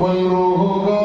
pueblo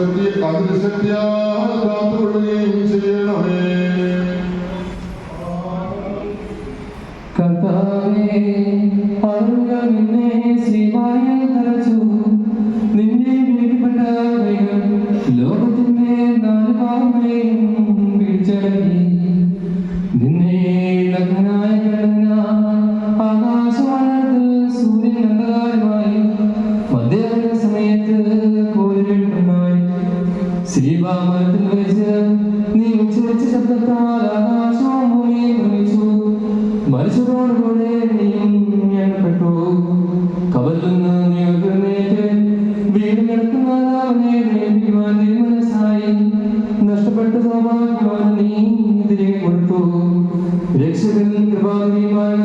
ശക്തി അതിന്റെ ശക്തിയാൽ കാത്തുകൊള്ളുകയും ചെയ്യണമേ ശ്രീവാമരത്തിൽ വെച്ച് നീ ഉച്ചരിച്ച ശബ്ദത്താൽ ആകാശവും ഭൂമിയും നിർമ്മിച്ചു മനുഷ്യരോടുകൂടെ നീയും എണ്ണപ്പെട്ടു കവലിൽ നിന്ന് നീ ഉയർന്നേറ്റ് വീട് കിടക്കുന്നവനെ പ്രേമിക്കുവാൻ മനസ്സായി നഷ്ടപ്പെട്ട സൗഭാഗ്യവാൻ നീ തിരികെ കൊടുത്തു. രക്ഷകൻ കൃപാകരമായ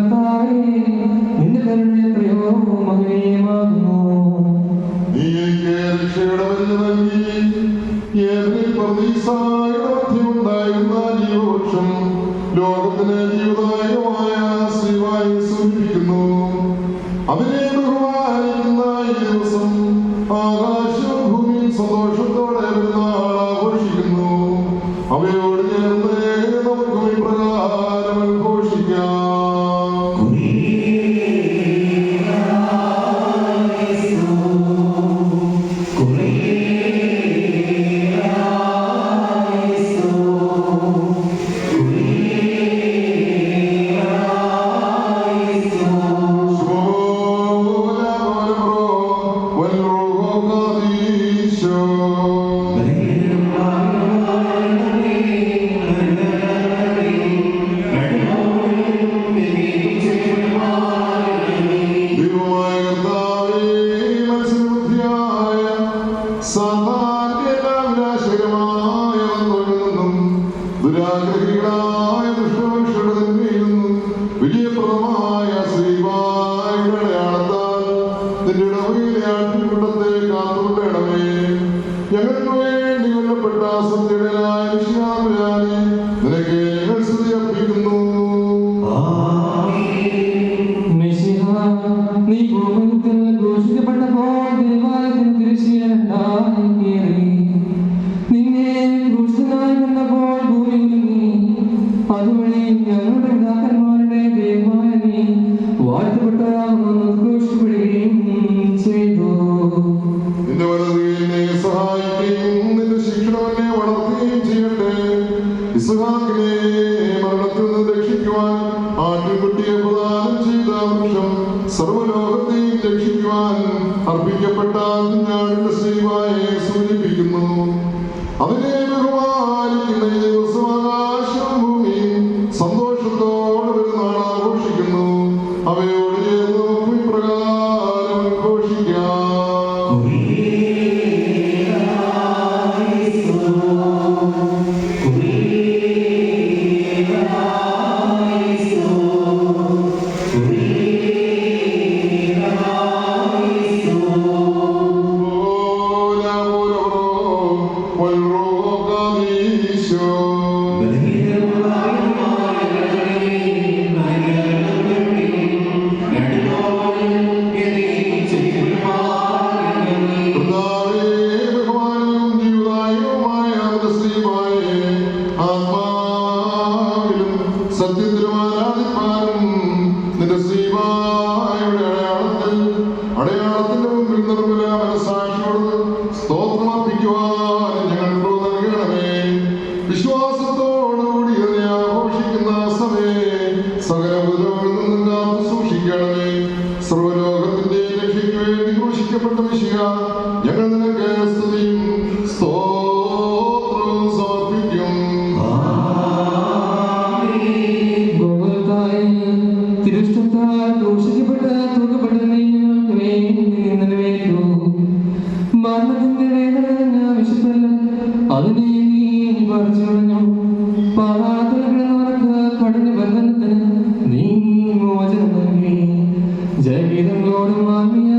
മധ്യമുണ്ടായിരുന്ന ജീവവൃക്ഷം ലോകത്തിന് ജീവദായകമായ ശ്രീവായി സൂചിപ്പിക്കുന്നു അതിനെ ബഹുമാനിക്കുന്ന ദിവസം ആകാശവും ഭൂമിയും സന്തോഷത്തോടെ പെരുന്നാൾ ദുരാഗ്രഹികളായ ദുഷ്ടമനുഷ്യരുടെ തന്മയിൽ നിന്നും വിജയപ്രദമായ ശ്രീവായുടെ അടയാളത്താൽ നിന്റെ ഇടവയിലെ ആട്ടിൻകൂട്ടത്തെ കാത്തുകൊള്ളണമേ ഞങ്ങൾക്ക് വേണ്ടി കൊല്ലപ്പെട്ട സത്യടനായ വിശ്വാമിയാനെ അതുവഴി ഞങ്ങളുടെ പിതാക്കന്മാരുടെ ദൈവമായ നീ വാഴ്ത്തപ്പെട്ടവരാകുമെന്ന് ഘോഷിക്കപ്പെടുകയും ചെയ്തു. നിന്റെ വലതുകൈ എന്നെ സഹായിക്കുകയും നിന്റെ ശിക്ഷണം എന്നെ വളർത്തുകയും ചെയ്യട്ടെ. ഇസ്ഹാക്കിനെ മരണത്തിൽ നിന്ന് രക്ഷിക്കുവാൻ സർവലോകത്തെയും രക്ഷിക്കുവാൻ അർപ്പിക്കപ്പെട്ട കുഞ്ഞാടിന്റെ ഉപദ്രവങ്ങളിൽ നിന്നും സൂക്ഷിക്കണമേ. സർവലോകത്തിന്റെ രക്ഷയ്ക്ക് വേണ്ടി ക്രൂശിക്കപ്പെട്ട വിഷയ ഞങ്ങൾ നിനക്ക് സ്തുതിയും സ്തോത്രവും സമർപ്പിക്കും. തിരുഷ്ടത്താൽ ക്രൂശിക്കപ്പെട്ട Jai Hind, Lord, Mamiya.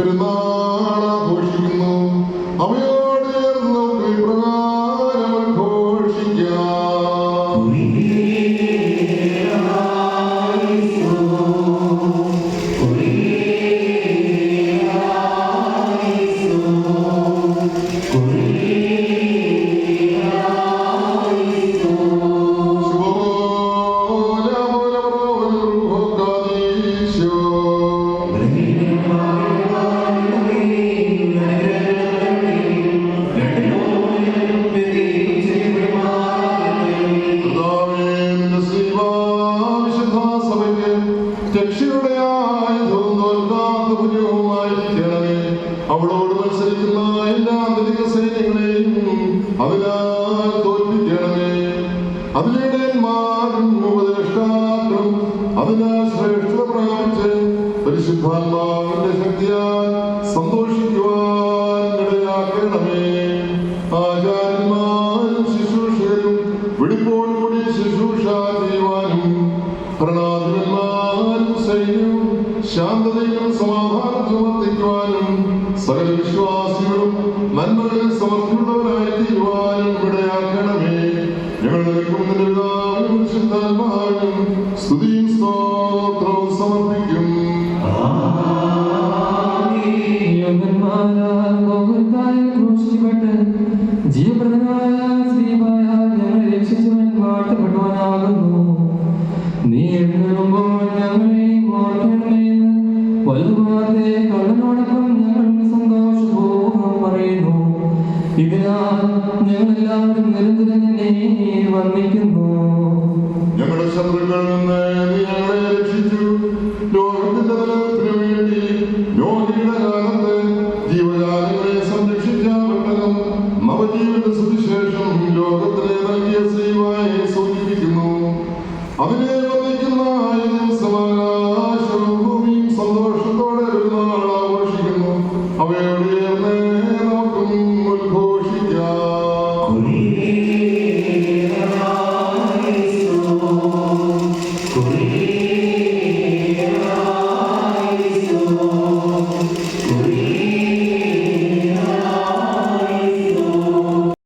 സന്തോഷത്തോടെ അവളോട് മത്സരിക്കുന്ന എല്ലാ ആന്തരിക സൈന്യങ്ങളെയും അതിനാൽ തോൽപ്പിക്കണമേ. അതിനിടയന്മാരും ഉപദേഷ്ടാക്കളും അതിനാൽ ശ്രേഷ്ഠത പ്രാപിച്ച് പരിശുദ്ധാത്മാവിന്റെ ശക്തിയാൽ സന്തോഷിക്കുവാൻ ആചാര്യന്മാരും ശുശ്രൂഷകരും വെടിപ്പോടുകൂടി ശുശ്രൂഷ ചെയ്യുവാനും ഭരണാധിപന്മാരും സൈന്യവും ശാന്തതയും സകല വിശ്വാസികളും നന്മകളിൽ സമർപ്പിക്കുന്നവരായി തീരുവാനും ഇടയാക്കണമേ ഞങ്ങൾ നിൽക്കും നിന്റെ പിതാവിനും സ്തുതിയും സ്തോത്രവും സമർപ്പിക്കും. ജീവപ്രദനായ ഇതിനാൽ ഞങ്ങളെല്ലാവരും നിരന്തരം നിന്നെ വന്ദിക്കുന്നു. ഞങ്ങളുടെ ശത്രുക്കളിൽ നിന്ന് നീ ഞങ്ങളെ രക്ഷിച്ചു. ലോകത്തിന്റെ നിലനിൽപ്പിനു വേണ്ടി രോഗിയുടെ കാലത്ത് ജീവജാലങ്ങളെ സംരക്ഷിച്ച പെട്ടകം നവജീവന്റെ സുവിശേഷം ലോകത്തിന് നൽകിയ സേവയെ സൂചിപ്പിക്കുന്നു. അതിനെ